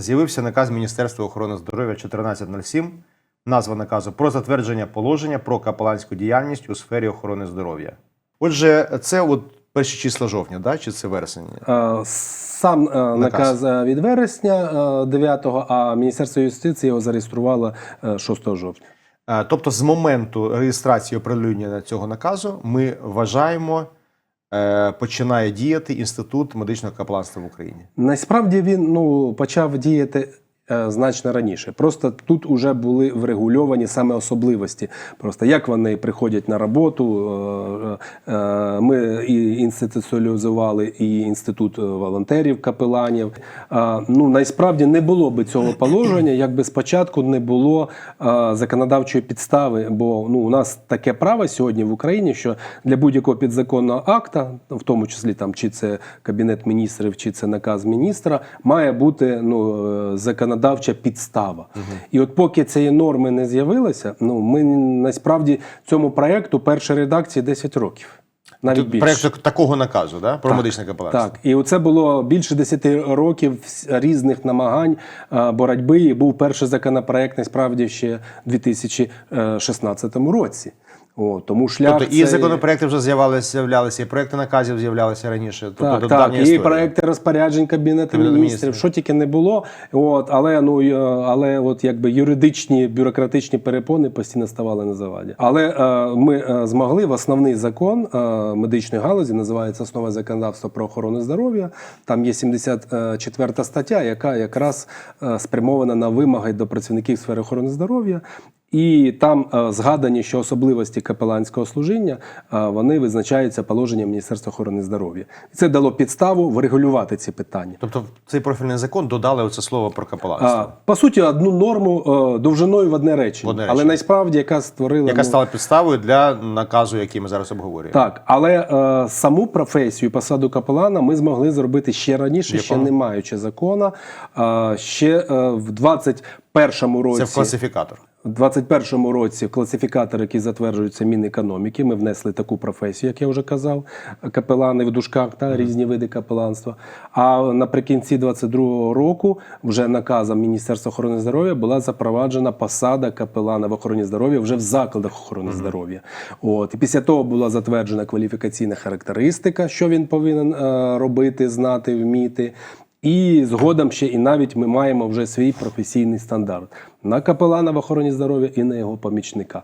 з'явився наказ Міністерства охорони здоров'я 1407, назва наказу про затвердження положення про капеланську діяльність у сфері охорони здоров'я. Отже, це от перші числа жовтня, да? чи це вересень? Е, Сам е, наказ е, від вересня 9-го, а Міністерство юстиції його зареєструвало е, 6 жовтня. Тобто, з моменту реєстрації оприлюднення цього наказу ми вважаємо, починає діяти інститут медичного капланства в Україні. Насправді він ну, почав діяти. Е, Значно раніше. Просто тут вже були врегульовані саме особливості. Просто як вони приходять на роботу. е, е, Ми і інституціалізували і інститут волонтерів, капеланів. Ну, насправді не було би цього положення, якби спочатку не було законодавчої підстави. Бо ну, у нас таке право сьогодні в Україні, що для будь-якого підзаконного акта, в тому числі там чи це кабінет міністрів, чи це наказ міністра, має бути ну, е, законодавча підстава. І от поки цієї норми не з'явилося, ну ми насправді цьому проекту першої редакції 10 років. Навіть більше. проєкт такого наказу, да? про медичне капеланство. Так, і це було більше 10 років різних намагань е, боротьби. І був перший законопроект насправді ще в 2016 році. О, тому шлях Тобто і цей- законопроекти вже з'являлися, з'являлися, і проекти наказів з'являлися раніше. Тобто так, так, і історія. проекти розпоряджень кабінету Кабінету міністрів, міністрів. що тільки не було. От, але ну е, але от якби юридичні бюрократичні перепони постійно ставали на заваді. Але е, ми е, змогли в основний закон е, медичної галузі, називається основа законодавства про охорону здоров'я. Там є 74 стаття, яка якраз е, спрямована на вимоги до працівників сфери охорони здоров'я. І там е, згадані, що особливості капеланського служіння е, вони визначаються положенням Міністерства охорони здоров'я. Це дало підставу врегулювати ці питання. Тобто в цей профільний закон додали оце слово про капеланство, по суті, одну норму е, довжиною в одне речення, В одне але насправді яка створила яка ну, стала підставою для наказу, який ми зараз обговорюємо. Так, але е, саму професію, посаду капелана ми змогли зробити ще раніше, ще не маючи закона. Е, ще е, в 21-му році. Це в класифікатор. У 21-му році в класифікатор, який затверджується Мінекономіки, ми внесли таку професію, як я вже казав, капелани в дужках та різні види капеланства. А наприкінці 22-го року вже наказом Міністерства охорони здоров'я була запроваджена посада капелана в охороні здоров'я вже в закладах охорони здоров'я. От і після того була затверджена кваліфікаційна характеристика, що він повинен е, робити, знати, вміти. І згодом ще і навіть ми маємо вже свій професійний стандарт на капелана в охороні здоров'я і на його помічника.